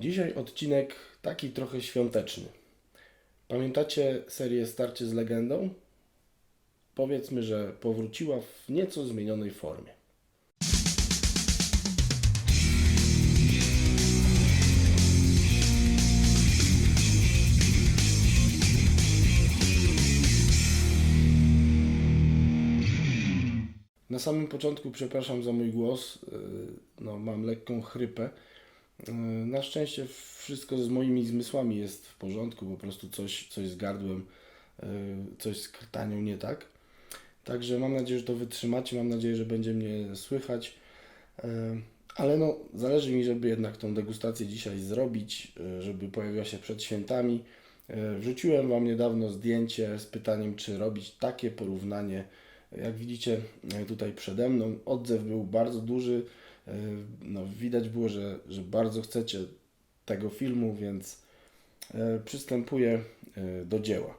Dzisiaj odcinek taki trochę świąteczny. Pamiętacie serię Starcie z legendą? Powiedzmy, że powróciła w nieco zmienionej formie. Na samym początku przepraszam za mój głos. Yy, No, mam lekką chrypę. Yy, Na szczęście wszystko z moimi zmysłami jest w porządku, po prostu coś, coś z gardłem, yy, coś z krtanią nie tak. Także mam nadzieję, że to wytrzymacie, mam nadzieję, że będzie mnie słychać. Yy, Ale no, zależy mi, żeby jednak tą degustację dzisiaj zrobić, żeby pojawiła się przed świętami. Wrzuciłem Wam niedawno zdjęcie z pytaniem, czy robić takie porównanie. Jak widzicie tutaj przede mną, odzew był bardzo duży. Yy, No, widać było, że, że bardzo chcecie tego filmu, więc yy, przystępuję yy, do dzieła.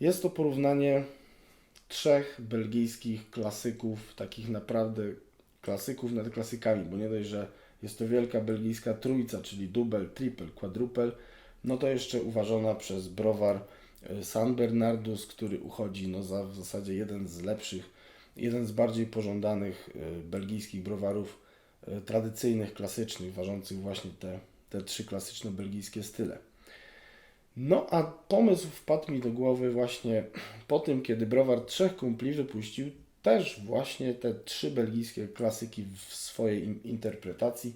Jest to porównanie trzech belgijskich klasyków, takich naprawdę klasyków nad klasykami, bo nie dość, że jest to wielka belgijska trójca, czyli dubel, triple, quadruple, no to jeszcze uważana przez browar e, San Bernardus, który uchodzi no, za w zasadzie jeden z lepszych, jeden z bardziej pożądanych e, belgijskich browarów e, tradycyjnych, klasycznych, ważących właśnie te, te trzy klasyczne belgijskie style. No a pomysł wpadł mi do głowy właśnie po tym, kiedy browar Trzech Kumpli wypuścił też właśnie te trzy belgijskie klasyki w swojej in- interpretacji.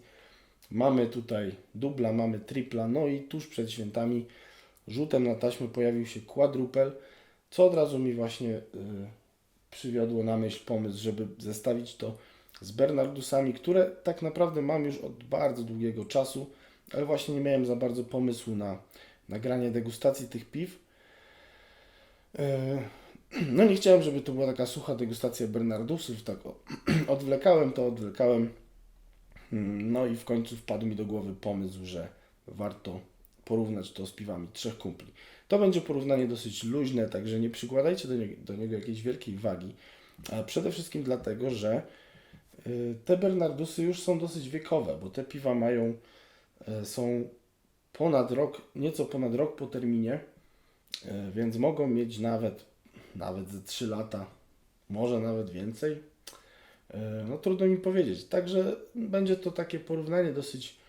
Mamy tutaj dubla, mamy tripla, no i tuż przed świętami rzutem na taśmę pojawił się quadrupel, co od razu mi właśnie y, przywiodło na myśl pomysł, żeby zestawić to z Bernardusami, które tak naprawdę mam już od bardzo długiego czasu, ale właśnie nie miałem za bardzo pomysłu na nagranie degustacji tych piw. E, No nie chciałem, żeby to była taka sucha degustacja Bernardusów, tak odwlekałem to, odwlekałem. Mm, No i w końcu wpadł mi do głowy pomysł, że warto porównać to z piwami trzech kumpli. To będzie porównanie dosyć luźne, także nie przykładajcie do niego, do niego jakiejś wielkiej wagi. A przede wszystkim dlatego, że y, te Bernardusy już są dosyć wiekowe, bo te piwa mają, y, są ponad rok, nieco ponad rok po terminie, y, więc mogą mieć nawet, nawet ze 3 lata, może nawet więcej. E, No trudno mi powiedzieć. Także będzie to takie porównanie dosyć e,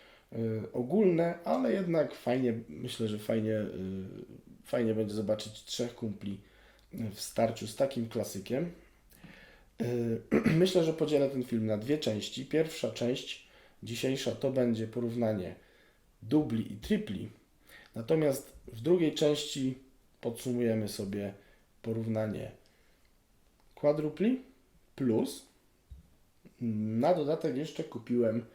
ogólne, ale jednak fajnie, myślę, że fajnie, e, fajnie będzie zobaczyć trzech kumpli w starciu z takim klasykiem. E, Myślę, że podzielę ten film na dwie części. Pierwsza część dzisiejsza to będzie porównanie dubli i tripli. Natomiast w drugiej części podsumujemy sobie porównanie quadrupli plus na dodatek jeszcze kupiłem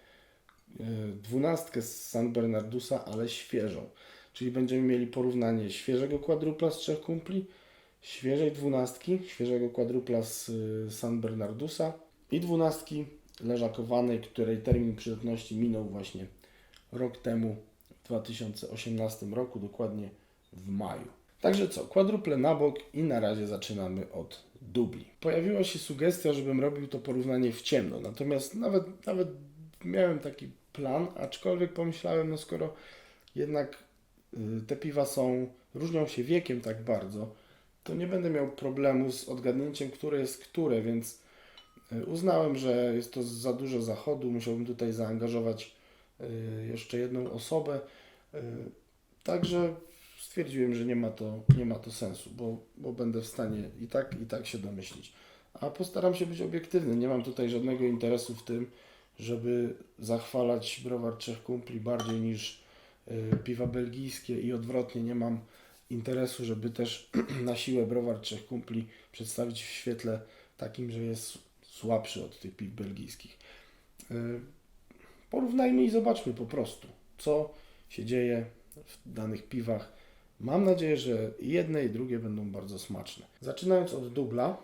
dwunastkę z San Bernardusa, ale świeżą. Czyli będziemy mieli porównanie świeżego quadrupla z trzech kumpli, świeżej dwunastki, świeżego quadrupla z y, San Bernardusa i dwunastki leżakowanej, której termin przydatności minął właśnie rok temu, w 2018 roku, dokładnie w maju. Także co, kwadruple na bok i na razie zaczynamy od dubli. Pojawiła się sugestia, żebym robił to porównanie w ciemno, natomiast nawet, nawet miałem taki plan, aczkolwiek pomyślałem, no skoro jednak y, te piwa są, różnią się wiekiem tak bardzo, to nie będę miał problemu z odgadnięciem, które jest które, więc y, uznałem, że jest to za dużo zachodu, musiałbym tutaj zaangażować y, jeszcze jedną osobę, także stwierdziłem, że nie ma to, nie ma to sensu, bo, bo będę w stanie i tak, i tak się domyślić. A postaram się być obiektywny. Nie mam tutaj żadnego interesu w tym, żeby zachwalać browar Trzech Kumpli bardziej niż y, piwa belgijskie i odwrotnie. Nie mam interesu, żeby też na siłę browar Trzech Kumpli przedstawić w świetle takim, że jest słabszy od tych piw belgijskich. Y, Porównajmy i zobaczmy po prostu, co się dzieje w danych piwach. Mam nadzieję, że jedne i drugie będą bardzo smaczne. Zaczynając od dubla,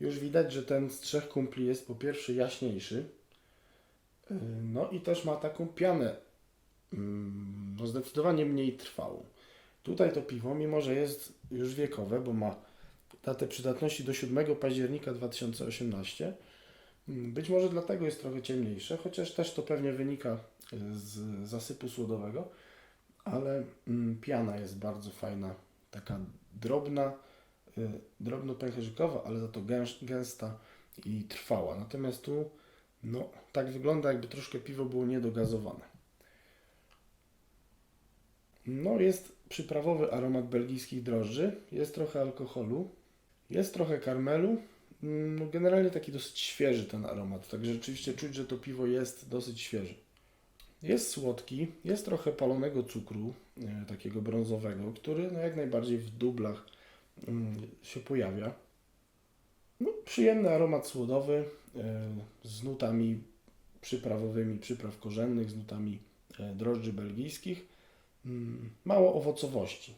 już widać, że ten z trzech kumpli jest po pierwsze jaśniejszy, no i też ma taką pianę, mm, no zdecydowanie mniej trwałą. Tutaj to piwo, mimo że jest już wiekowe, bo ma datę przydatności do 7 października 2018, Mm, Być może dlatego jest trochę ciemniejsze, chociaż też to pewnie wynika z zasypu słodowego, ale mm, piana jest bardzo fajna, taka drobna, y, drobno pęcherzykowa, ale za to gęsta i trwała. Natomiast tu, no, tak wygląda, jakby troszkę piwo było niedogazowane. No, jest przyprawowy aromat belgijskich drożdży, jest trochę alkoholu, jest trochę karmelu. Mm, No, generalnie taki dosyć świeży ten aromat, także rzeczywiście czuć, że to piwo jest dosyć świeże. Jest słodki, jest trochę palonego cukru, e, takiego brązowego, który no, jak najbardziej w dublach mm, się pojawia. No, przyjemny aromat słodowy z nutami przyprawowymi, przypraw korzennych, z nutami e, drożdży belgijskich. Mm, Mało owocowości.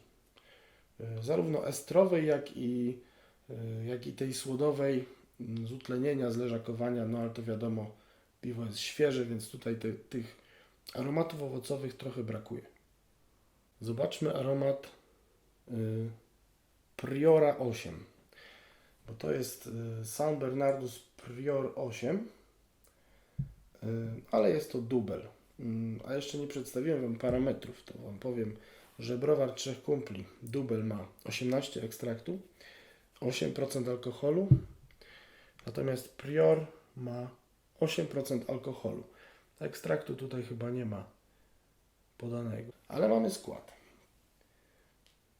E, Zarówno estrowej, jak i, e, jak i tej słodowej, mm, z utlenienia, z leżakowania, no ale to wiadomo, piwo jest świeże, więc tutaj te, tych aromatów owocowych trochę brakuje. Zobaczmy aromat y, Priora 8, bo to jest y, San Bernardus Prior 8, y, ale jest to dubel. Mm, A jeszcze nie przedstawiłem Wam parametrów, to Wam powiem, że browar Trzech Kumpli dubel ma 18 ekstraktu, 8% alkoholu, natomiast Prior ma 8% alkoholu. Ekstraktu tutaj chyba nie ma podanego, ale mamy skład.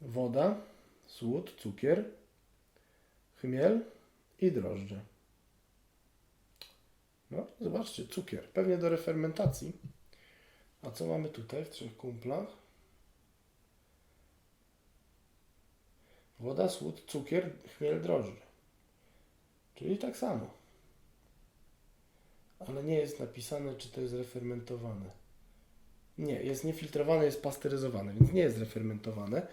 Woda, słód, cukier, chmiel i drożdże. No, zobaczcie, cukier. Pewnie do refermentacji. A co mamy tutaj w trzech kumplach? Woda, słód, cukier, chmiel, drożdże. Czyli tak samo. Ale nie jest napisane, czy to jest refermentowane. Nie, jest niefiltrowane, jest pasteryzowane, więc nie jest refermentowane.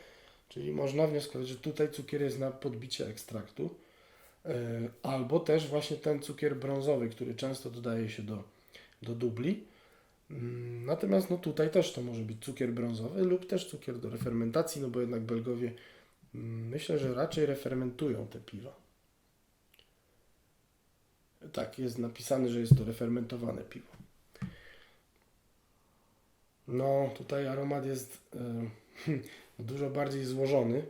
Czyli można wnioskować, że tutaj cukier jest na podbicie ekstraktu. Yy, Albo też właśnie ten cukier brązowy, który często dodaje się do, do dubli. Mm, Natomiast no tutaj też to może być cukier brązowy lub też cukier do refermentacji, no bo jednak Belgowie mm, myślę, że raczej refermentują te piwa. Tak, jest napisane, że jest to refermentowane piwo. No, tutaj aromat jest e, dużo bardziej złożony,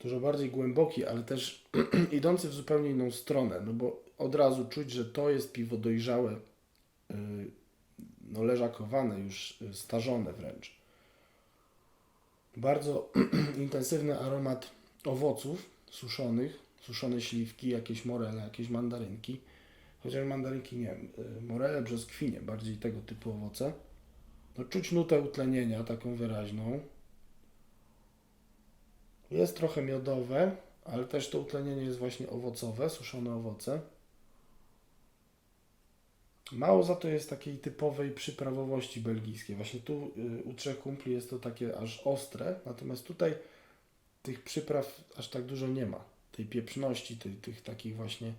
dużo bardziej głęboki, ale też idący w zupełnie inną stronę, no bo od razu czuć, że to jest piwo dojrzałe, y, no leżakowane, już y, starzone wręcz. Bardzo intensywny aromat owoców suszonych, suszone śliwki, jakieś morele, jakieś mandarynki. Chociaż mandarynki nie y, morele, brzoskwinie, bardziej tego typu owoce. No, czuć nutę utlenienia, taką wyraźną. Jest trochę miodowe, ale też to utlenienie jest właśnie owocowe, suszone owoce. Mało za to jest takiej typowej przyprawowości belgijskiej. Właśnie tu y, u Trzech Kumpli jest to takie aż ostre, natomiast tutaj tych przypraw aż tak dużo nie ma. Tej pieprzności, tej, tych takich właśnie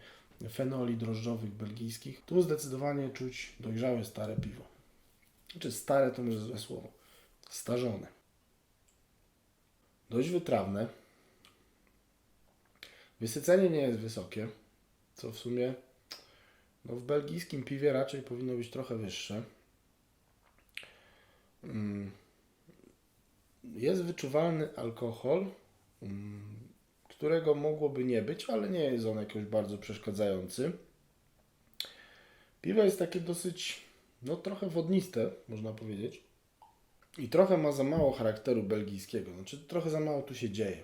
fenoli drożdżowych belgijskich. Tu zdecydowanie czuć dojrzałe, stare piwo. Znaczy stare to może złe słowo. Starzone. Dość wytrawne. Wysycenie nie jest wysokie, co w sumie no w belgijskim piwie raczej powinno być trochę wyższe. Mm. Jest wyczuwalny alkohol, mm, którego mogłoby nie być, ale nie jest on jakoś bardzo przeszkadzający. Piwo jest takie dosyć, no trochę wodniste, można powiedzieć. I trochę ma za mało charakteru belgijskiego, znaczy trochę za mało tu się dzieje.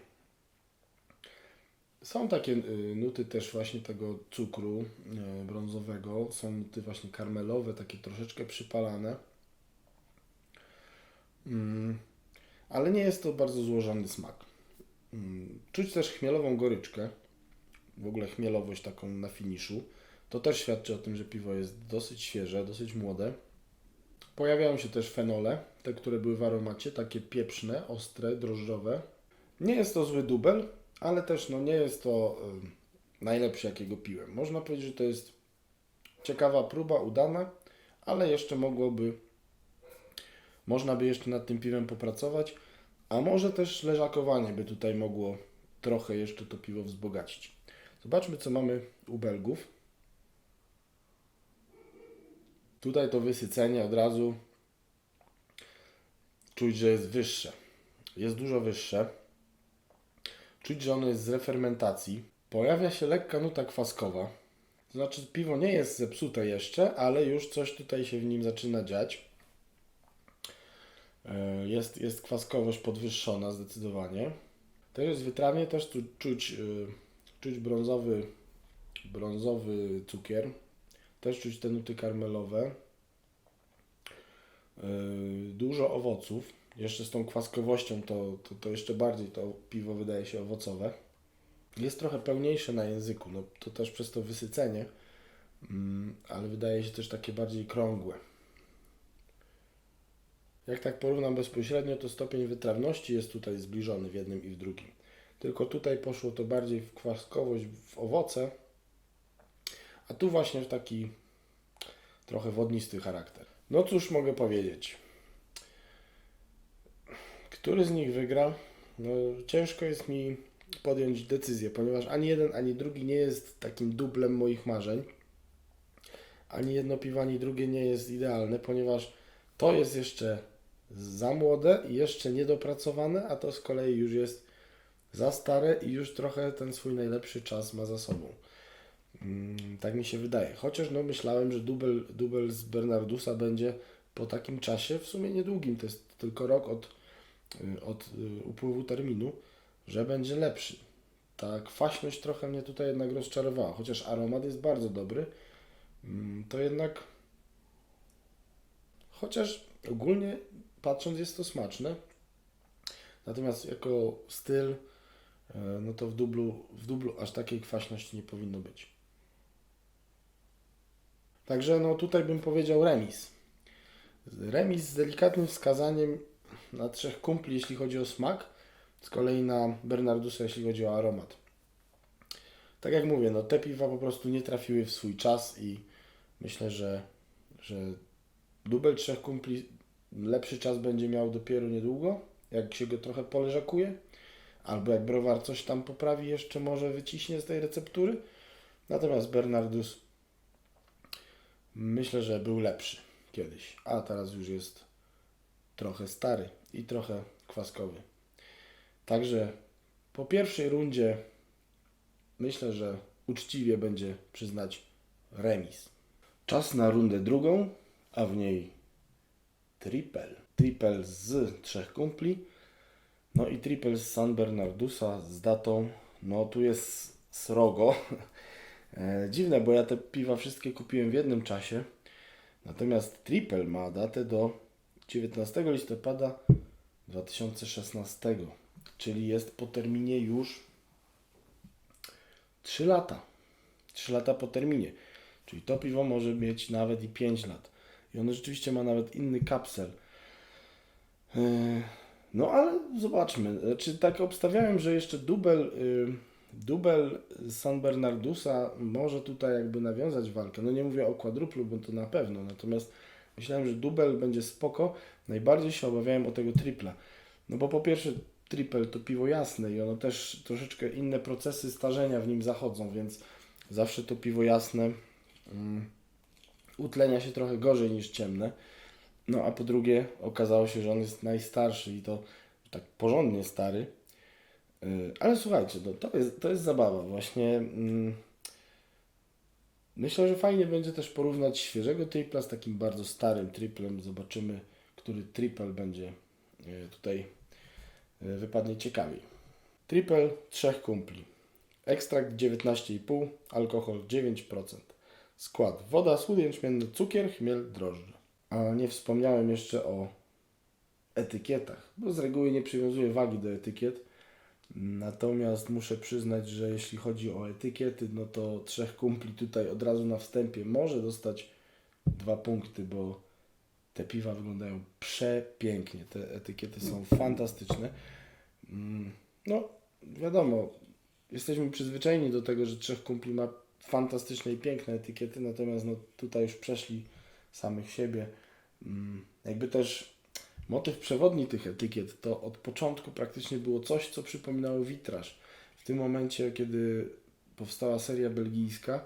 Są takie y, nuty też właśnie tego cukru y, brązowego, są nuty właśnie karmelowe, takie troszeczkę przypalane. Mm, ale nie jest to bardzo złożony smak. Mm, Czuć też chmielową goryczkę, w ogóle chmielowość taką na finiszu. To też świadczy o tym, że piwo jest dosyć świeże, dosyć młode. Pojawiają się też fenole, te, które były w aromacie, takie pieprzne, ostre, drożdżowe. Nie jest to zły dubel, ale też no, nie jest to y, najlepszy, jakiego piłem. Można powiedzieć, że to jest ciekawa próba, udana, ale jeszcze mogłoby, można by jeszcze nad tym piwem popracować, a może też leżakowanie by tutaj mogło trochę jeszcze to piwo wzbogacić. Zobaczmy, co mamy u Belgów. Tutaj to wysycenie od razu czuć, że jest wyższe. Jest dużo wyższe. Czuć, że ono jest z refermentacji. Pojawia się lekka nuta kwaskowa. Znaczy, piwo nie jest zepsute jeszcze, ale już coś tutaj się w nim zaczyna dziać. E, Jest, jest kwaskowość podwyższona zdecydowanie. Też jest wytrawnie, też tu czuć, y, czuć brązowy, brązowy cukier. Też czuć te nuty karmelowe. Yy, Dużo owoców. Jeszcze z tą kwaskowością to, to, to jeszcze bardziej to piwo wydaje się owocowe. Jest trochę pełniejsze na języku, no to też przez to wysycenie, mm, ale wydaje się też takie bardziej krągłe. Jak tak porównam bezpośrednio, to stopień wytrawności jest tutaj zbliżony w jednym i w drugim. Tylko tutaj poszło to bardziej w kwaskowość, w owoce, a tu właśnie taki trochę wodnisty charakter. No cóż mogę powiedzieć. Który z nich wygra? No, ciężko jest mi podjąć decyzję, ponieważ ani jeden, ani drugi nie jest takim dublem moich marzeń. Ani jedno piwo, ani drugie nie jest idealne, ponieważ to jest jeszcze za młode i jeszcze niedopracowane, a to z kolei już jest za stare i już trochę ten swój najlepszy czas ma za sobą. Mm, tak mi się wydaje. Chociaż no, myślałem, że dubel, dubel z Bernardusa będzie po takim czasie, w sumie niedługim, to jest tylko rok od, y, od y, upływu terminu, że będzie lepszy. Ta kwaśność trochę mnie tutaj jednak rozczarowała, chociaż aromat jest bardzo dobry, mm, to jednak chociaż ogólnie patrząc jest to smaczne, natomiast jako styl, y, no to w dublu, w dublu aż takiej kwaśności nie powinno być. Także no tutaj bym powiedział remis. Remis z delikatnym wskazaniem na trzech kumpli, jeśli chodzi o smak, z kolei na Bernardusa, jeśli chodzi o aromat. Tak jak mówię, no te piwa po prostu nie trafiły w swój czas i myślę, że, że dubel trzech kumpli lepszy czas będzie miał dopiero niedługo, jak się go trochę poleżakuje, albo jak browar coś tam poprawi, jeszcze może wyciśnie z tej receptury. Natomiast Bernardus myślę, że był lepszy kiedyś, a teraz już jest trochę stary i trochę kwaskowy. Także po pierwszej rundzie myślę, że uczciwie będzie przyznać remis. Czas na rundę drugą, a w niej triple. Triple z trzech kumpli. No i triple z San Bernardusa z datą, no tu jest srogo. E, Dziwne, bo ja te piwa wszystkie kupiłem w jednym czasie. Natomiast Triple ma datę do 19 listopada 2016, czyli jest po terminie już 3 lata. 3 lata po terminie. Czyli to piwo może mieć nawet i 5 lat. I ono rzeczywiście ma nawet inny kapsel. E, No ale zobaczmy. Znaczy, tak obstawiałem, że jeszcze dubel, y, dubel San Bernardusa może tutaj jakby nawiązać walkę. No nie mówię o quadruplu, bo to na pewno. Natomiast myślałem, że dubel będzie spoko. Najbardziej się obawiałem o tego tripla. No bo po pierwsze triple to piwo jasne i ono też troszeczkę inne procesy starzenia w nim zachodzą, więc zawsze to piwo jasne mm, utlenia się trochę gorzej niż ciemne. No a po drugie okazało się, że on jest najstarszy i to tak porządnie stary. Yy, Ale słuchajcie, no, to, jest, to jest zabawa właśnie. mm, Myślę, że fajnie będzie też porównać świeżego tripla z takim bardzo starym triplem. Zobaczymy, który triple będzie yy, tutaj yy, wypadnie ciekawiej. Triple trzech kumpli. Ekstrakt 19,5, alkohol 9%. Skład: woda, słód jęczmienny, cukier, chmiel, drożdże. A nie wspomniałem jeszcze o etykietach, bo z reguły nie przywiązuję wagi do etykiet. Natomiast muszę przyznać, że jeśli chodzi o etykiety, no to trzech kumpli tutaj od razu na wstępie może dostać dwa punkty, bo te piwa wyglądają przepięknie. Te etykiety są fantastyczne. Mm, No, wiadomo, jesteśmy przyzwyczajeni do tego, że trzech kumpli ma fantastyczne i piękne etykiety, natomiast no, tutaj już przeszli samych siebie. Mm, Jakby też motyw przewodni tych etykiet to od początku praktycznie było coś, co przypominało witraż. W tym momencie, kiedy powstała seria belgijska,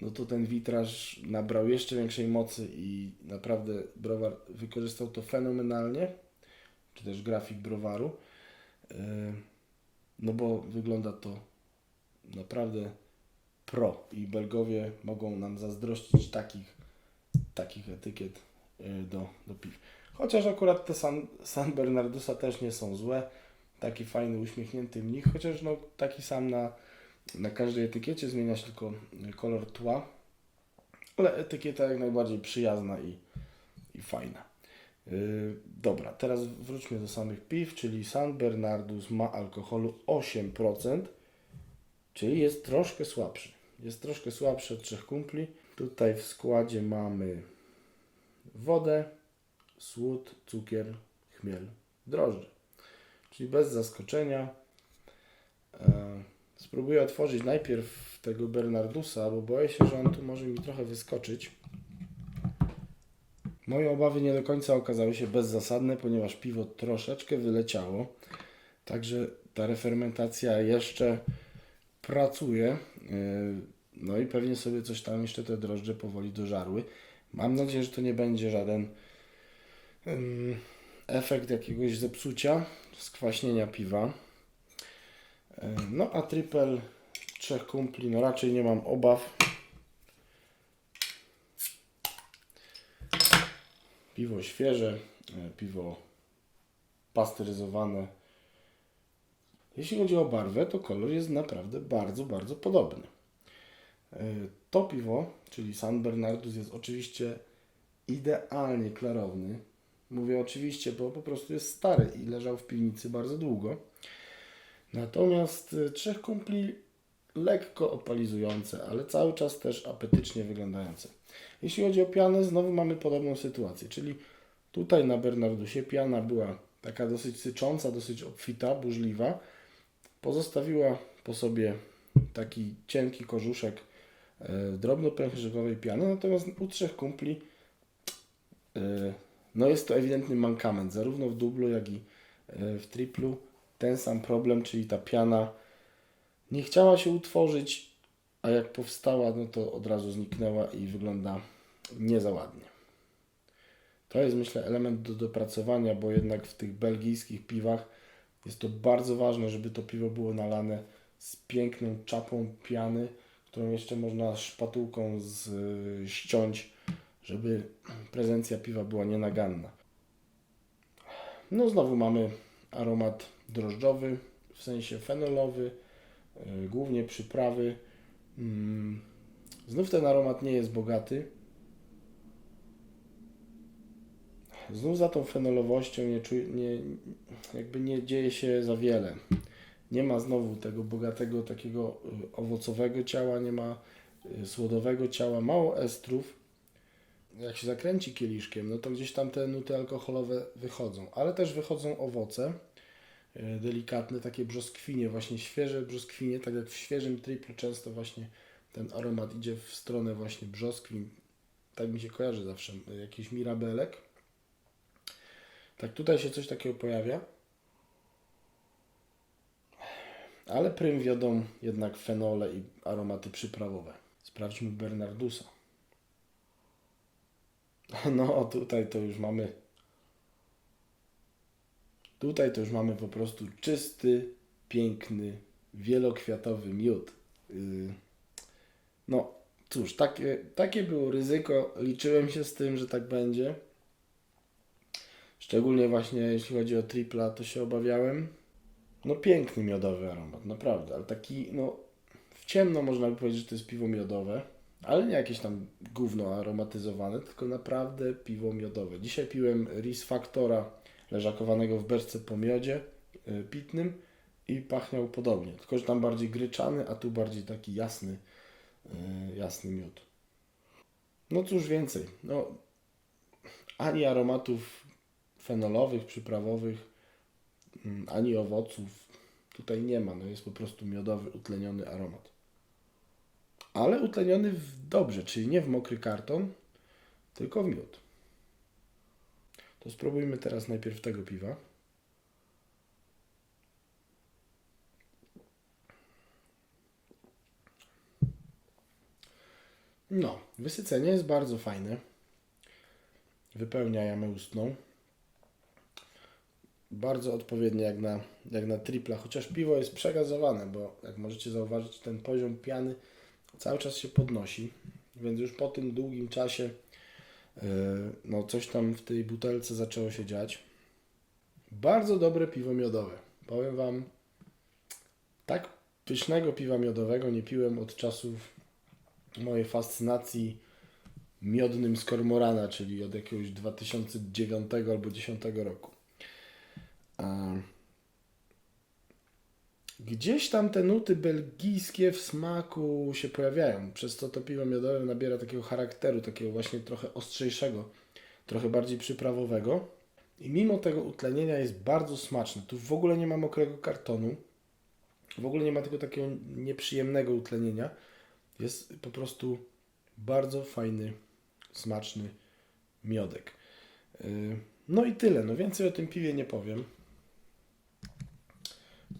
no to ten witraż nabrał jeszcze większej mocy i naprawdę browar wykorzystał to fenomenalnie, czy też grafik browaru. Yy, No bo wygląda to naprawdę pro i Belgowie mogą nam zazdrościć takich, takich etykiet yy, do, do piw. Chociaż akurat te San, San Bernardusa też nie są złe. Taki fajny, uśmiechnięty mnich, chociaż no taki sam na, na każdej etykiecie zmienia się tylko kolor tła. Ale etykieta jak najbardziej przyjazna i, i fajna. Yy, dobra, teraz wróćmy do samych piw, czyli San Bernardus ma alkoholu 8%, czyli jest troszkę słabszy. Jest troszkę słabszy od trzech kumpli. Tutaj w składzie mamy wodę, słód, cukier, chmiel, drożdże. Czyli bez zaskoczenia. E, spróbuję otworzyć najpierw tego Bernardusa, bo boję się, że on tu może mi trochę wyskoczyć. Moje obawy nie do końca okazały się bezzasadne, ponieważ piwo troszeczkę wyleciało. Także ta refermentacja jeszcze pracuje. Yy, No i pewnie sobie coś tam jeszcze te drożdże powoli dożarły. Mam nadzieję, że to nie będzie żaden efekt jakiegoś zepsucia, skwaśnienia piwa. No a triple trzech kumpli, no raczej nie mam obaw. Piwo świeże, e, piwo pasteryzowane. Jeśli chodzi o barwę, to kolor jest naprawdę bardzo, bardzo podobny. E, To piwo, czyli San Bernardus, jest oczywiście idealnie klarowny. Mówię oczywiście, bo po prostu jest stary i leżał w piwnicy bardzo długo. Natomiast e, trzech kumpli lekko opalizujące, ale cały czas też apetycznie wyglądające. Jeśli chodzi o pianę, znowu mamy podobną sytuację, czyli tutaj na Bernardusie piana była taka dosyć sycząca, dosyć obfita, burzliwa. Pozostawiła po sobie taki cienki korzuszek e, drobnopęcherzykowej piany, natomiast u trzech kumpli e, no jest to ewidentny mankament, zarówno w dublu, jak i e, w triplu. Ten sam problem, czyli ta piana nie chciała się utworzyć, a jak powstała, no to od razu zniknęła i wygląda nie za ładnie. To jest myślę element do dopracowania, bo jednak w tych belgijskich piwach jest to bardzo ważne, żeby to piwo było nalane z piękną czapą piany, którą jeszcze można szpatułką z, ściąć, żeby prezencja piwa była nienaganna. No znowu mamy aromat drożdżowy, w sensie fenolowy, yy, głównie przyprawy. Mm, Znów ten aromat nie jest bogaty. Znów za tą fenolowością nie czuję, nie, jakby nie dzieje się za wiele. Nie ma znowu tego bogatego, takiego y, owocowego ciała, nie ma y, słodowego ciała, mało estrów. Jak się zakręci kieliszkiem, no to gdzieś tam te nuty alkoholowe wychodzą, ale też wychodzą owoce y, delikatne, takie brzoskwinie, właśnie świeże brzoskwinie, tak jak w świeżym triplu często właśnie ten aromat idzie w stronę właśnie brzoskwin. Tak mi się kojarzy zawsze, jakiś mirabelek. Tak tutaj się coś takiego pojawia. Ale prym wiodą jednak fenole i aromaty przyprawowe. Sprawdźmy Bernardusa. No, tutaj to już mamy. Tutaj to już mamy po prostu czysty, piękny, wielokwiatowy miód. Yy. No, cóż, takie, takie było ryzyko. Liczyłem się z tym, że tak będzie. Szczególnie właśnie jeśli chodzi o tripla, to się obawiałem. No piękny miodowy aromat, naprawdę, ale taki, no w ciemno można by powiedzieć, że to jest piwo miodowe, ale nie jakieś tam gówno aromatyzowane, tylko naprawdę piwo miodowe. Dzisiaj piłem Ris Factora leżakowanego w beczce po miodzie y, pitnym i pachniał podobnie, tylko że tam bardziej gryczany, a tu bardziej taki jasny, y, jasny miód. No cóż więcej, no ani aromatów fenolowych, przyprawowych, mm, ani owoców tutaj nie ma. No jest po prostu miodowy, utleniony aromat. Ale utleniony w dobrze, czyli nie w mokry karton, tylko w miód. To spróbujmy teraz najpierw tego piwa. No, wysycenie jest bardzo fajne. Wypełnia jamę ustną. Bardzo odpowiednie jak na, jak na tripla, chociaż piwo jest przegazowane, bo jak możecie zauważyć, ten poziom piany cały czas się podnosi, więc już po tym długim czasie yy, no coś tam w tej butelce zaczęło się dziać. Bardzo dobre piwo miodowe. Powiem Wam, tak pysznego piwa miodowego nie piłem od czasów mojej fascynacji miodnym z Kormorana, czyli od jakiegoś 2009 albo 2010 roku. Gdzieś tam te nuty belgijskie w smaku się pojawiają, przez co to piwo miodowe nabiera takiego charakteru, takiego właśnie trochę ostrzejszego, trochę bardziej przyprawowego. I mimo tego utlenienia jest bardzo smaczne. Tu w ogóle nie ma mokrego kartonu, w ogóle nie ma tego takiego nieprzyjemnego utlenienia. Jest po prostu bardzo fajny, smaczny miodek. Yy, No i tyle. No więcej o tym piwie nie powiem.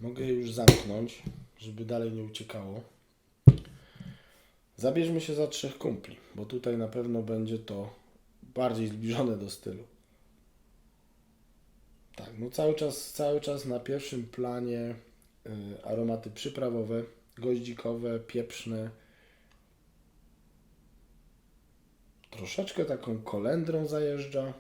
Mogę je już zamknąć, żeby dalej nie uciekało. Zabierzmy się za trzech kumpli, bo tutaj na pewno będzie to bardziej zbliżone do stylu. Tak, no cały czas, cały czas na pierwszym planie y, aromaty przyprawowe, goździkowe, pieprzne. Troszeczkę taką kolendrą zajeżdża.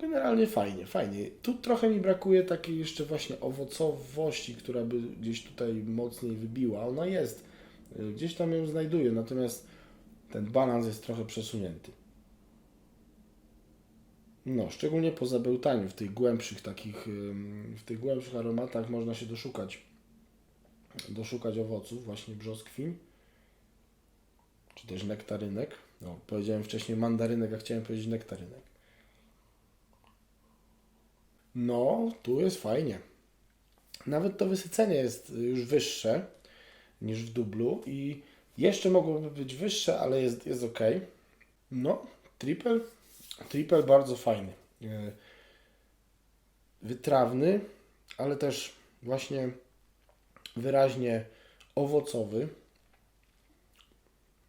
Generalnie fajnie, fajnie. Tu trochę mi brakuje takiej jeszcze właśnie owocowości, która by gdzieś tutaj mocniej wybiła. Ona jest, y, gdzieś tam ją znajduję, natomiast ten balans jest trochę przesunięty. No, szczególnie po zabełtaniu, w tych głębszych takich, w tych głębszych aromatach można się doszukać, doszukać owoców, właśnie brzoskwin, czy też nektarynek. No, powiedziałem wcześniej mandarynek, a chciałem powiedzieć nektarynek. No, tu jest fajnie. Nawet to wysycenie jest już wyższe niż w dublu i jeszcze mogłoby być wyższe, ale jest, jest ok. No, triple, triple bardzo fajny. E, Wytrawny, ale też właśnie wyraźnie owocowy,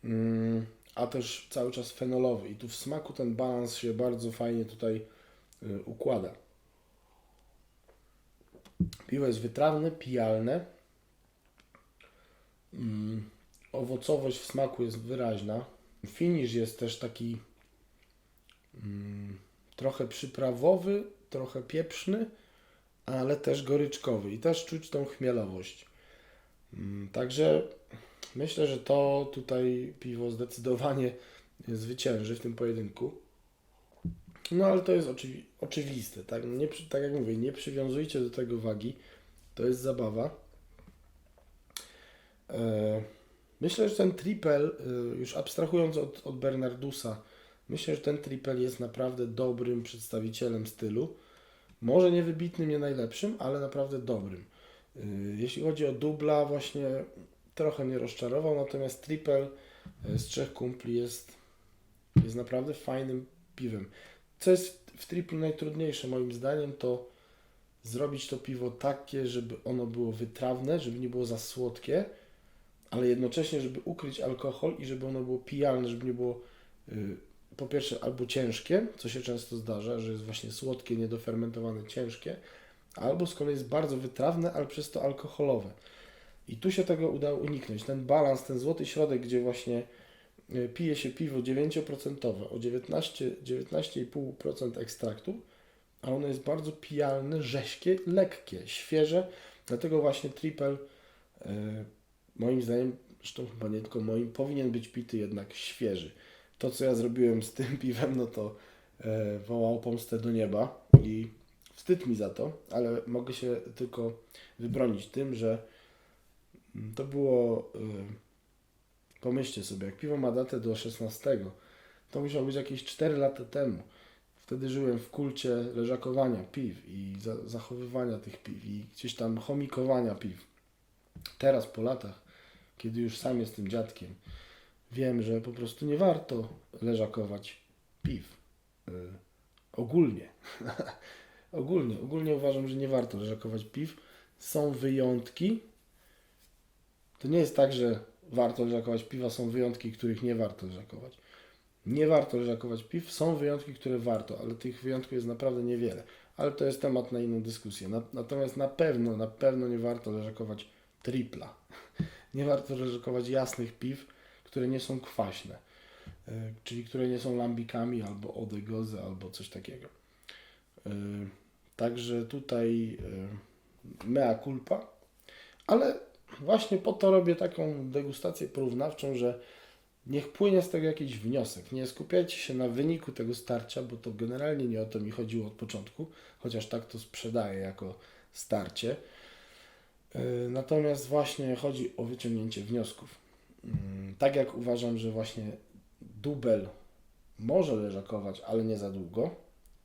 Mm, a też cały czas fenolowy. I tu w smaku ten balans się bardzo fajnie tutaj y, układa. Piwo jest wytrawne, pijalne. Mm, Owocowość w smaku jest wyraźna. Finish jest też taki mm, trochę przyprawowy, trochę pieprzny, ale też goryczkowy i też czuć tą chmielowość. Mm, Także myślę, że to tutaj piwo zdecydowanie zwycięży w tym pojedynku. No ale to jest oczywi- oczywiste, tak? Nie, tak jak mówię, nie przywiązujcie do tego wagi. To jest zabawa. E, myślę, że ten triple, e, już abstrahując od, od Bernardusa, myślę, że ten triple jest naprawdę dobrym przedstawicielem stylu. Może nie wybitnym, nie najlepszym, ale naprawdę dobrym. E, jeśli chodzi o dubla, właśnie trochę mnie rozczarował, natomiast triple e, z trzech kumpli jest, jest naprawdę fajnym piwem. Co jest w triplu najtrudniejsze moim zdaniem, to zrobić to piwo takie, żeby ono było wytrawne, żeby nie było za słodkie, ale jednocześnie, żeby ukryć alkohol i żeby ono było pijalne, żeby nie było y, po pierwsze albo ciężkie, co się często zdarza, że jest właśnie słodkie, niedofermentowane, ciężkie, albo z kolei jest bardzo wytrawne, ale przez to alkoholowe. I tu się tego udało uniknąć. Ten balans, ten złoty środek, gdzie właśnie pije się piwo 9% o 19, 19,5% ekstraktu, a ono jest bardzo pijalne, rześkie, lekkie, świeże. Dlatego właśnie triple, y, moim zdaniem, zresztą chyba nie tylko moim, powinien być pity jednak świeży. To, co ja zrobiłem z tym piwem, no to e, wołało pomstę do nieba i wstyd mi za to, ale mogę się tylko wybronić tym, że mm, to było, y, pomyślcie sobie, jak piwo ma datę do 16, to musiało być jakieś 4 lata temu. Wtedy żyłem w kulcie leżakowania piw i za, zachowywania tych piw i gdzieś tam chomikowania piw. Teraz po latach, kiedy już sam jestem dziadkiem, wiem, że po prostu nie warto leżakować piw. Y, ogólnie. ogólnie. Ogólnie uważam, że nie warto leżakować piw. Są wyjątki. To nie jest tak, że warto leżakować piwa, są wyjątki, których nie warto leżakować. Nie warto leżakować piw, są wyjątki, które warto, ale tych wyjątków jest naprawdę niewiele. Ale to jest temat na inną dyskusję. Na, natomiast na pewno, na pewno nie warto leżakować tripla. Nie warto leżakować jasnych piw, które nie są kwaśne, y, czyli które nie są lambikami albo odegozy albo coś takiego. Y, Także tutaj y, mea culpa, ale właśnie po to robię taką degustację porównawczą, że niech płynie z tego jakiś wniosek. Nie skupiajcie się na wyniku tego starcia, bo to generalnie nie o to mi chodziło od początku, chociaż tak to sprzedaję jako starcie. Yy, Natomiast właśnie chodzi o wyciągnięcie wniosków. Mm, Tak jak uważam, że właśnie dubel może leżakować, ale nie za długo,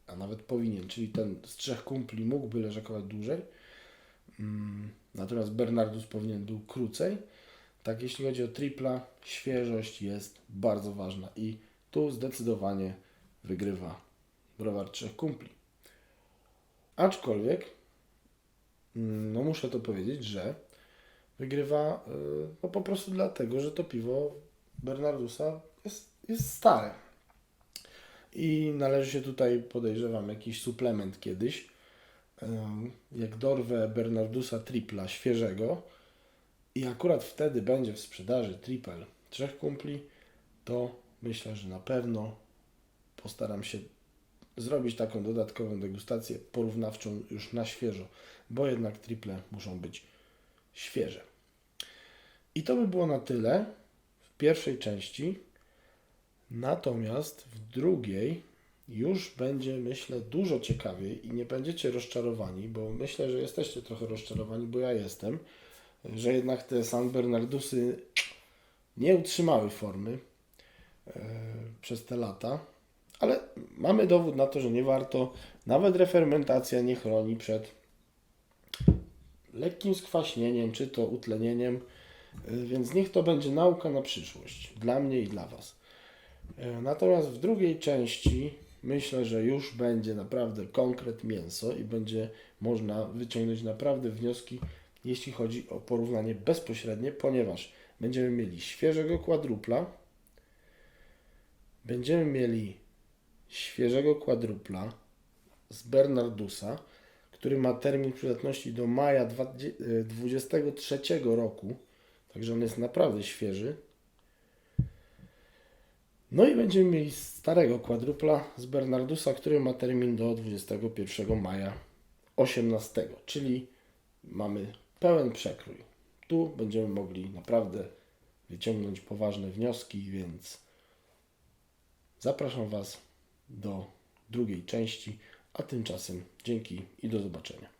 a nawet powinien, czyli ten z trzech kumpli mógłby leżakować dłużej, Mm, natomiast Bernardus powinien był krócej. Tak, jeśli chodzi o tripla, świeżość jest bardzo ważna i tu zdecydowanie wygrywa browar trzech kumpli. Aczkolwiek, mm, no muszę to powiedzieć, że wygrywa y, no po prostu dlatego, że to piwo Bernardusa jest, jest stare. I należy się tutaj, podejrzewam, jakiś suplement kiedyś. Jak dorwę Bernardusa tripla świeżego i akurat wtedy będzie w sprzedaży triple trzech kumpli, to myślę, że na pewno postaram się zrobić taką dodatkową degustację porównawczą już na świeżo, bo jednak triple muszą być świeże. I to by było na tyle w pierwszej części. Natomiast w drugiej już będzie, myślę, dużo ciekawiej i nie będziecie rozczarowani, bo myślę, że jesteście trochę rozczarowani, bo ja jestem, że jednak te San Bernardusy nie utrzymały formy e, przez te lata, ale mamy dowód na to, że nie warto. Nawet refermentacja nie chroni przed lekkim skwaśnieniem, czy to utlenieniem, e, więc niech to będzie nauka na przyszłość, dla mnie i dla Was. E, Natomiast w drugiej części myślę, że już będzie naprawdę konkret mięso i będzie można wyciągnąć naprawdę wnioski, jeśli chodzi o porównanie bezpośrednie, ponieważ będziemy mieli świeżego kwadrupla, będziemy mieli świeżego kwadrupla z Bernardusa, który ma termin przydatności do maja 2023 roku, także on jest naprawdę świeży. No i będziemy mieli starego kwadrupla z Bernardusa, który ma termin do 21 maja 18, czyli mamy pełen przekrój. Tu będziemy mogli naprawdę wyciągnąć poważne wnioski, więc zapraszam Was do drugiej części, a tymczasem dzięki i do zobaczenia.